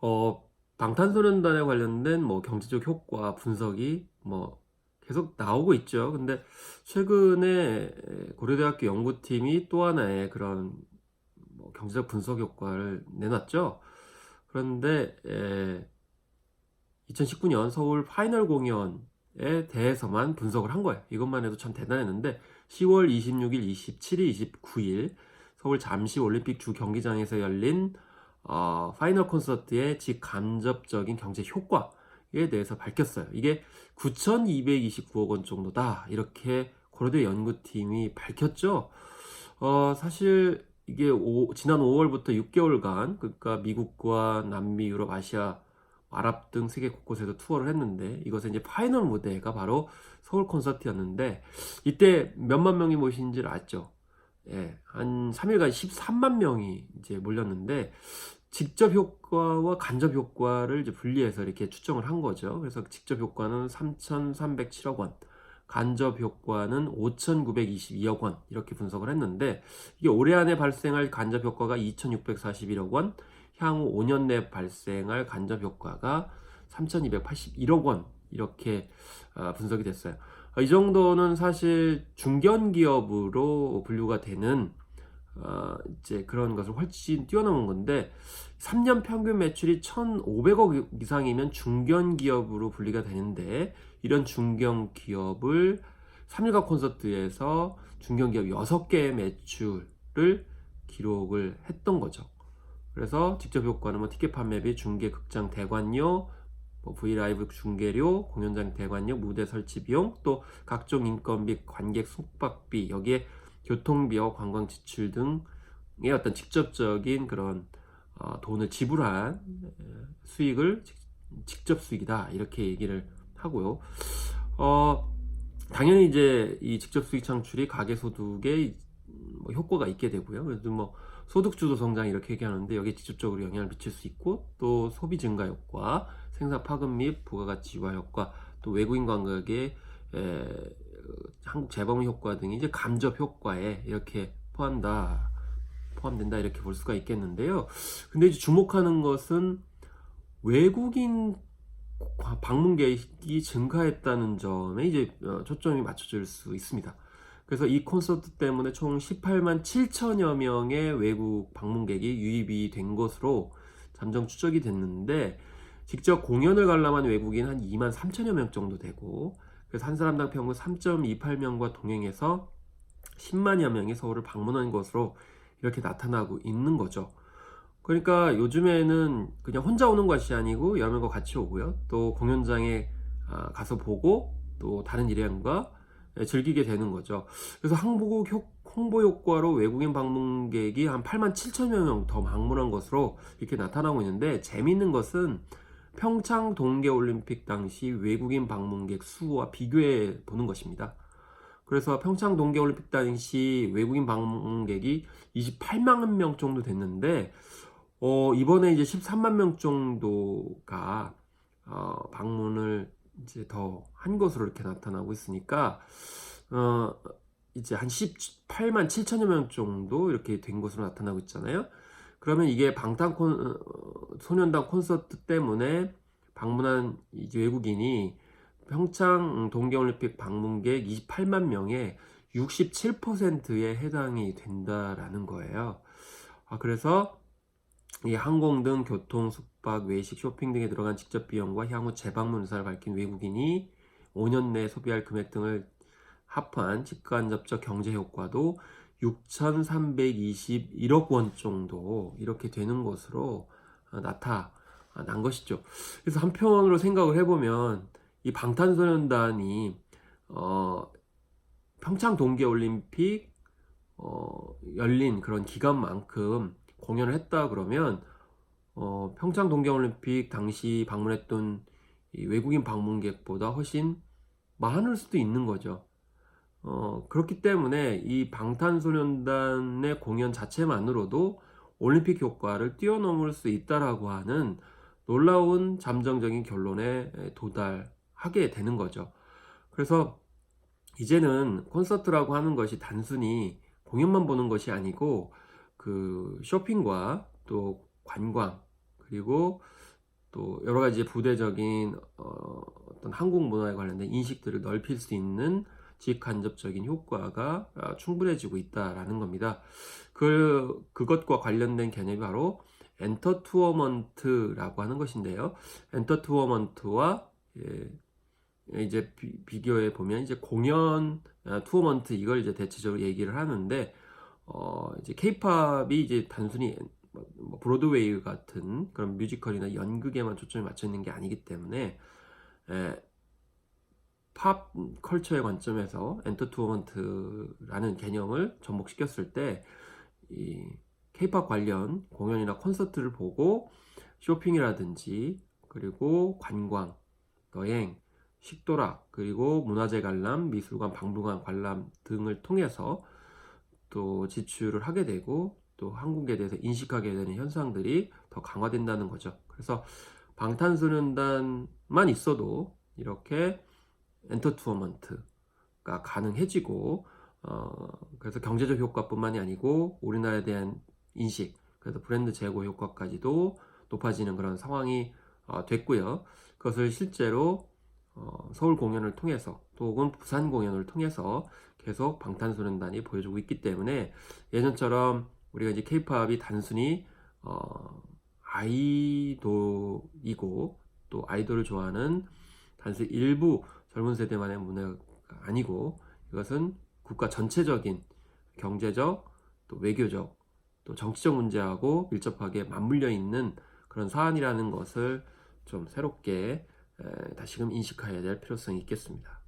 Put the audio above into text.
어, 방탄소년단에 관련된 뭐 경제적 효과 분석이 뭐 계속 나오고 있죠. 근데 최근에 고려대학교 연구팀이 또 하나의 그런 뭐 경제적 분석 효과를 내놨죠. 그런데 에, 2019년 서울 파이널 공연에 대해서만 분석을 한 거예요. 이것만 해도 참 대단했는데 10월 26일, 27일, 29일 서울 잠시 올림픽 주 경기장에서 열린 어, 파이널 콘서트의 직간접적인 경제 효과에 대해서 밝혔어요. 이게 9,229억 원 정도다. 이렇게 고려대 연구팀이 밝혔죠. 어, 사실 이게 오- 지난 5월부터 6개월간 그러니까 미국과 남미, 유럽, 아시아, 아랍 등 세계 곳곳에서 투어를 했는데 이것은 이제 파이널 무대가 바로 서울 콘서트였는데 이때 몇만 명이 모신 줄 알죠? 예, 한 3일간 13만 명이 이제 몰렸는데 직접 효과와 간접 효과를 이제 분리해서 이렇게 추정을 한 거죠. 그래서 직접 효과는 3,307억 원, 간접 효과는 5,922억 원 이렇게 분석을 했는데 이게 올해 안에 발생할 간접 효과가 2,641억 원, 향후 5년 내 발생할 간접 효과가 3,281억 원 이렇게 아, 분석이 됐어요. 아, 이 정도는 사실 중견 기업으로 분류가 되는 어, 이제 그런 것을 훨씬 뛰어넘은 건데 3년 평균 매출이 1,500억 이상이면 중견 기업으로 분리가 되는데 이런 중견 기업을 3일간 콘서트에서 중견 기업 6개의 매출을 기록을 했던 거죠. 그래서 직접 효과는 뭐 티켓 판매비, 중계 극장 대관료, 뭐 브이라이브 중계료, 공연장 대관료, 무대 설치 비용, 또 각종 인건비, 관객 숙박비, 여기에 교통비와 관광 지출 등의 어떤 직접적인 그런 어, 돈을 지불한 에, 수익을 직- 직접 수익이다 이렇게 얘기를 하고요. 어, 당연히 이제 이 직접 수익 창출이 가계 소득에 뭐 효과가 있게 되고요. 그래도 뭐 소득 주도 성장 이렇게 얘기하는데 여기에 직접적으로 영향을 미칠 수 있고 또 소비 증가 효과, 생산 파급 및 부가가치 유화 효과, 또 외국인 관광객의 에, 한국 재범 효과 등이 이제 감접 효과에 이렇게 포함다 포함된다 이렇게 볼 수가 있겠는데요. 근데 이제 주목하는 것은 외국인 방문객이 증가했다는 점에 이제 어, 초점이 맞춰질 수 있습니다. 그래서 이 콘서트 때문에 총 18만 7천여 명의 외국 방문객이 유입이 된 것으로 잠정 추적이 됐는데 직접 공연을 관람한 외국인 한 2만 3천여 명 정도 되고 그래서 한 사람당 평균 3.28명과 동행해서 10만여 명이 서울을 방문한 것으로 이렇게 나타나고 있는 거죠. 그러니까 요즘에는 그냥 혼자 오는 것이 아니고 여러 명과 같이 오고요. 또 공연장에 아, 가서 보고 또 다른 일행과 즐기게 되는 거죠. 그래서 효- 홍보 효과로 외국인 방문객이 한 8만 7천여 명더 방문한 것으로 이렇게 나타나고 있는데 재미있는 것은 평창 동계올림픽 당시 외국인 방문객 수와 비교해 보는 것입니다. 그래서 평창 동계올림픽 당시 외국인 방문객이 28만 명 정도 됐는데 어, 이번에 이제 13만 명 정도가 어, 방문을 이제 더 한 것으로 이렇게 나타나고 있으니까 어, 이제 한 18만 7천여 명 정도 이렇게 된 것으로 나타나고 있잖아요. 그러면 이게 방탄콘 어, 소년단 콘서트 때문에 방문한 외국인이 평창 동계올림픽 방문객 28만 명의 67%에 해당이 된다라는 거예요. 아, 그래서 이 항공 등 교통, 숙박, 외식, 쇼핑 등에 들어간 직접 비용과 향후 재방문 의사를 밝힌 외국인이 5년 내에 소비할 금액 등을 합한 직간접적 경제 효과도 6,321억 원 정도 이렇게 되는 것으로 어, 나타난 것이죠. 그래서 한편으로 생각을 해보면 이 방탄소년단이 어, 평창 동계올림픽 어, 열린 그런 기간만큼 공연을 했다 그러면 어, 평창 동계올림픽 당시 방문했던 이 외국인 방문객보다 훨씬 많을 수도 있는 거죠. 어, 그렇기 때문에 이 방탄소년단의 공연 자체만으로도 올림픽 효과를 뛰어넘을 수 있다라고 하는 놀라운 잠정적인 결론에 도달하게 되는 거죠. 그래서 이제는 콘서트라고 하는 것이 단순히 공연만 보는 것이 아니고 그 쇼핑과 또 관광 그리고 또 여러 가지 부대적인 어, 어떤 한국 문화에 관련된 인식들을 넓힐 수 있는 직간접적인 효과가 아, 충분해지고 있다라는 겁니다. 그 그것과 관련된 개념이 바로 엔터투어먼트라고 하는 것인데요. 엔터투어먼트와 예, 이제 비, 교해 보면 이제 공연 아, 투어먼트 이걸 이제 대체적으로 얘기를 하는데 어 이제 케이팝이 이제 단순히 뭐, 뭐 브로드웨이 같은 그런 뮤지컬이나 연극에만 초점이 맞춰 있는 게 아니기 때문에 에, 팝 컬처의 관점에서 엔터투어먼트라는 개념을 접목시켰을 때 이 케이팝 관련 공연이나 콘서트를 보고 쇼핑이라든지 그리고 관광, 여행, 식도락, 그리고 문화재 관람, 미술관, 박물관 관람 등을 통해서 또 지출을 하게 되고 또 한국에 대해서 인식하게 되는 현상들이 더 강화된다는 거죠. 그래서 방탄소년단만 있어도 이렇게 엔터투어먼트가 가능해지고 어, 그래서 경제적 효과뿐만이 아니고 우리나라에 대한 인식, 그래서 브랜드 제고 효과까지도 높아지는 그런 상황이 어, 됐고요. 그것을 실제로 어, 서울 공연을 통해서 또 혹은 부산 공연을 통해서 계속 방탄소년단이 보여주고 있기 때문에 예전처럼 우리가 이제 케이팝이 단순히 어, 아이돌이고 또 아이돌을 좋아하는 단순히 일부 젊은 세대만의 문화가 아니고 이것은 국가 전체적인 경제적 또 외교적 또 정치적 문제하고 밀접하게 맞물려 있는 그런 사안이라는 것을 좀 새롭게 다시금 인식해야 될 필요성이 있겠습니다.